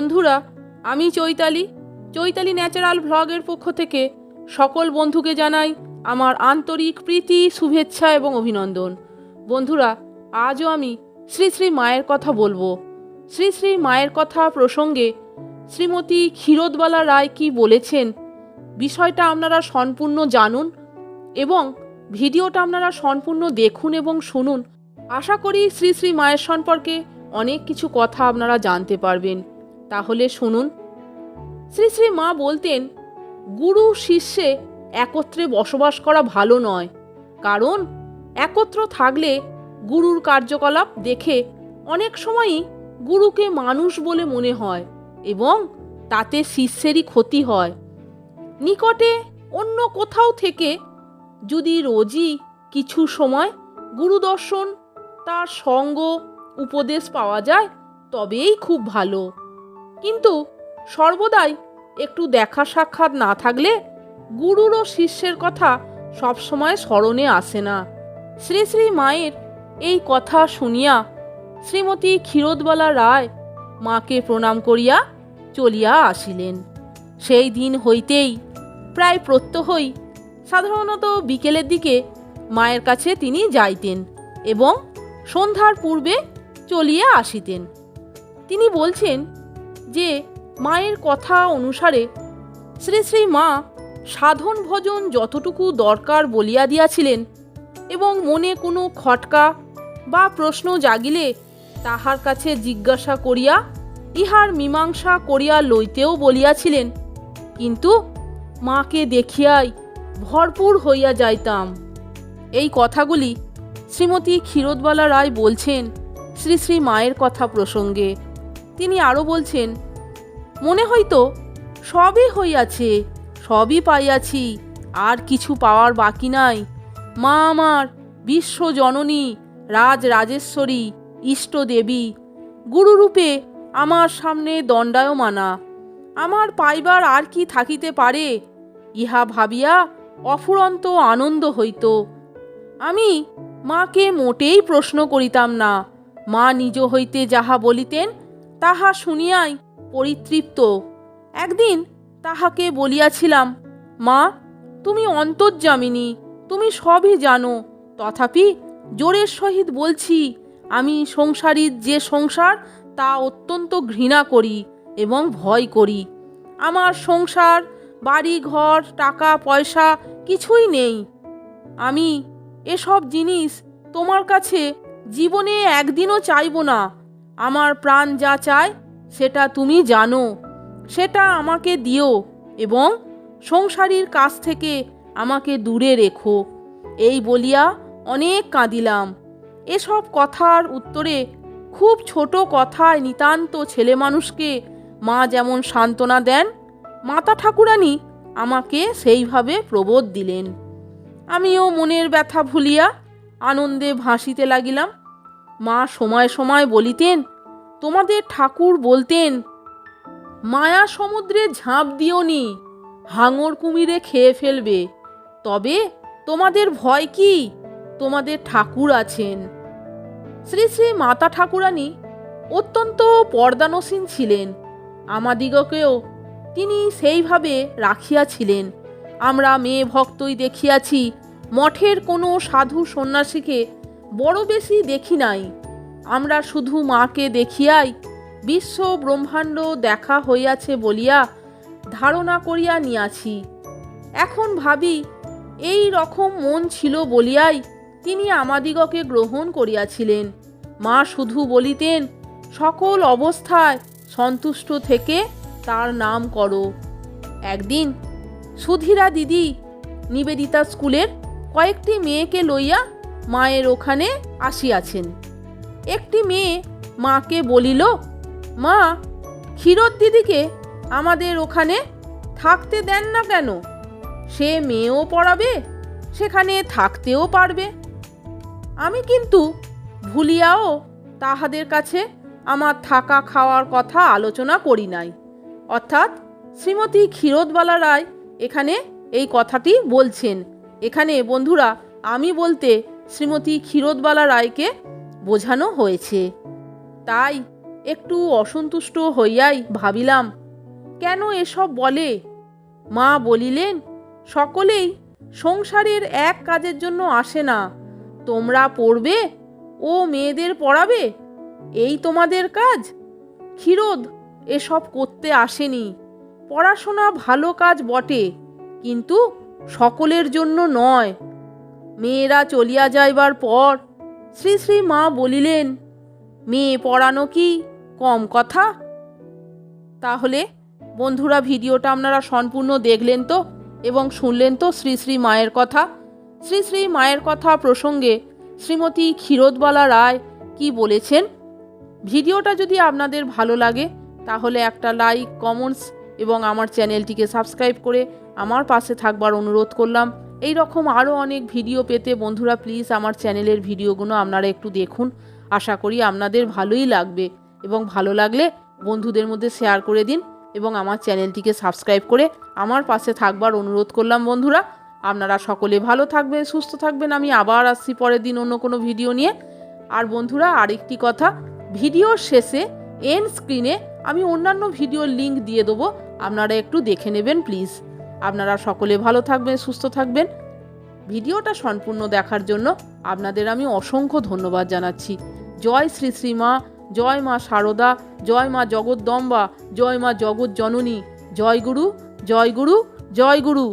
বন্ধুরা, আমি চৈতালি। চৈতালি ন্যাচারাল ভ্লগের পক্ষ থেকে সকল বন্ধুকে জানাই আমার আন্তরিক প্রীতি, শুভেচ্ছা এবং অভিনন্দন। বন্ধুরা, আজও আমি শ্রী শ্রী মায়ের কথা বলব। শ্রী শ্রী মায়ের কথা প্রসঙ্গে শ্রীমতী ক্ষীরোদবালা রায় কি বলেছেন, বিষয়টা আপনারা সম্পূর্ণ জানুন এবং ভিডিওটা আপনারা সম্পূর্ণ দেখুন এবং শুনুন। আশা করি শ্রী শ্রী মায়ের সম্পর্কে অনেক কিছু কথা আপনারা জানতে পারবেন। তাহলে শুনুন। শ্রী শ্রী মা বলতেন, গুরু শিষ্যে একত্রে বসবাস করা ভালো নয়। কারণ একত্র থাকলে গুরুর কার্যকলাপ দেখে অনেক সময়ই গুরুকে মানুষ বলে মনে হয় এবং তাতে শিষ্যেরই ক্ষতি হয়। নিকটে অন্য কোথাও থেকে যদি রোজই কিছু সময় গুরুদর্শন তার সঙ্গ, উপদেশ পাওয়া যায়, তবেই খুব ভালো। কিন্তু সর্বদাই একটু দেখা সাক্ষাৎ না থাকলে গুরুর ও শিষ্যের কথা সবসময় স্মরণে আসে না। শ্রী শ্রী মায়ের এই কথা শুনিয়া শ্রীমতী ক্ষীরোদবালা রায় মাকে প্রণাম করিয়া চলিয়া আসিলেন। সেই দিন হইতেই প্রায় প্রত্যহই সাধারণত বিকেলের দিকে মায়ের কাছে তিনি যাইতেন এবং সন্ধ্যার পূর্বে চলিয়া আসিতেন। তিনি বলছেন যে মায়ের কথা অনুসারে শ্রী শ্রী মা সাধন ভজন যতটুকু দরকার বলিয়া দিয়াছিলেন এবং মনে কোনো খটকা বা প্রশ্ন জাগিলে তাহার কাছে জিজ্ঞাসা করিয়া ইহার মীমাংসা করিয়া লইতেও বলিয়াছিলেন, কিন্তু মাকে দেখিয়াই ভরপুর হইয়া যাইতাম। এই কথাগুলি শ্রীমতী ক্ষীরোদবালা রায় বলছেন শ্রী শ্রী মায়ের কথা প্রসঙ্গে। তিনি আরও বলছেন মনে হইতো সবই হইয়াছে, সবই পাইয়াছি, আর কিছু পাওয়ার বাকি নাই। মা আমার বিশ্ব জননী রাজ রাজেশ্বরী ইষ্টদেবী, গুরুরূপে আমার সামনে দণ্ডায়মানা। আমার পাইবার আর কি থাকিতে পারে, ইহা ভাবিয়া অফুরন্ত আনন্দ হইত। আমি মাকে মোটেই প্রশ্ন করিতাম না। মা নিজ হইতে যাহা বলিতেন, তাহা শুনিয়াই পরিতৃপ্ত। একদিন তাহাকে বলিয়াছিলাম, মা, তুমি অন্তর্যামিনী, তুমি সবই জানো। তথাপি জোরের সহিত বলছি, আমি সংসারীর যে সংসার, তা অত্যন্ত ঘৃণা করি এবং ভয় করি। আমার সংসার, বাড়ি, ঘর, টাকা, পয়সা কিছুই নেই। আমি এসব জিনিস তোমার কাছে জীবনে একদিনও চাইব না। আমার প্রাণ যা চায় সেটা তুমি জানো। সেটা আমাকে দিও এবং সংসারীর কাছ থেকে আমাকে দূরে রেখো। এই বলিয়া অনেক কাঁদিলাম। এসব কথার উত্তরে খুব ছোট কথায় নিতান্ত ছেলে মানুষকে মা যেমন সান্ত্বনা দেন, মাতা ঠাকুরানী আমাকে সেইভাবে প্রবোধ দিলেন। আমিও মনের ব্যথা ভুলিয়া আনন্দে ভাসিতে লাগিলাম। মা সময় সময় বলিতেন তোমাদের ঠাকুর বলতেন, মায়া সমুদ্রে ঝাঁপ দিওনি, হাঙর কুমিরে খেয়ে ফেলবে। তবে তোমাদের ভয় কি? তোমাদের ঠাকুর আছেন। শ্রী শ্রী মাতা ঠাকুরানী অত্যন্ত পর্দানসীন ছিলেন। আমাদিগকেও তিনি সেইভাবে রাখিয়াছিলেন। আমরা মেয়ে ভক্তই দেখিয়াছি, মঠের কোনো সাধু সন্ন্যাসীকে বড় বেশি দেখি নাই। আমরা শুধু মাকে দেখিয়াই বিশ্ব ব্রহ্মাণ্ড দেখা হইয়াছে বলিয়া ধারণা করিয়া নিয়াছি। এখন ভাবি, এই রকম মন ছিল বলিয়াই তিনি আমাদিগকে গ্রহণ করিয়াছিলেন। মা শুধু বলিতেন, সকল অবস্থায় সন্তুষ্ট থেকে তার নাম করো। একদিন সুধীরা দিদি নিবেদিতা স্কুলের কয়েকটি মেয়েকে লইয়া মায়ের ওখানে আসিয়াছেন। একটি মেয়ে মাকে বলিল, মা, ক্ষীরোদ দিদিকে আমাদের ওখানে থাকতে দেন না কেন? সে মেয়েও পড়াবে, সেখানে থাকতেও পারবে। আমি কিন্তু ভুলিয়াও তাহাদের কাছে আমার থাকা খাওয়ার কথা আলোচনা করি নাই। অর্থাৎ শ্রীমতী ক্ষীরোদবালা রায় এখানে এই কথাটি বলছেন। এখানে বন্ধুরা, আমি বলতে শ্রীমতী ক্ষীরোদবালা রায়কে বোঝানো হয়েছে। তাই একটু অসন্তুষ্ট হইয়াই ভাবিলাম, কেন এসব বলে? মা বলিলেন, সকলেই সংসারের এক কাজের জন্য আসে না। তোমরা পড়বে ও মেয়েদের পড়াবে, এই তোমাদের কাজ। ক্ষীরোদ এসব করতে আসেনি। পড়াশোনা ভালো কাজ বটে, কিন্তু সকলের জন্য নয়। মেয়েরা চলিয়া যাইবার পর শ্রী শ্রী মা বলিলেন, মেয়ে পড়ানো কি কম কথা? তাহলে বন্ধুরা ভিডিওটা আপনারা সম্পূর্ণ দেখলেন তো এবং শুনলেন তো শ্রী শ্রী মায়ের কথা? শ্রী শ্রী মায়ের কথা প্রসঙ্গে শ্রীমতী ক্ষীরোদবালা রায় কি বলেছেন? ভিডিওটা যদি আপনাদের ভালো লাগে, তাহলে একটা লাইক, কমেন্টস এবং আমার চ্যানেলটিকে সাবস্ক্রাইব করে আমার পাশে থাকবার অনুরোধ করলাম। এই রকম আরও অনেক ভিডিও পেতে বন্ধুরা প্লিজ আমার চ্যানেলের ভিডিওগুলো আপনারা একটু দেখুন। আশা করি আপনাদের ভালোই লাগবে এবং ভালো লাগলে বন্ধুদের মধ্যে শেয়ার করে দিন এবং আমার চ্যানেলটিকে সাবস্ক্রাইব করে আমার পাশে থাকবার অনুরোধ করলাম বন্ধুরা। আপনারা সকলে ভালো থাকবেন, সুস্থ থাকবেন। আমি আবার আসছি পরের দিন অন্য কোনো ভিডিও নিয়ে। আর বন্ধুরা, আরেকটি কথা ভিডিওর শেষে এন স্ক্রিনে আমি অন্যান্য ভিডিওর লিংক দিয়ে দেবো। আপনারা একটু দেখে নেবেন প্লিজ আপনারা সকলে ভালো থাকবেন, সুস্থ থাকবেন। ভিডিওটা সম্পূর্ণ দেখার জন্য আপনাদের আমি অসংখ্য ধন্যবাদ জানাচ্ছি। জয় শ্রী শ্রীমা জয় মা শারদা জয় মা জগদ্দম্বা, জয় মা জগৎ জননী জয় গুরু জয় গুরু জয় গুরু।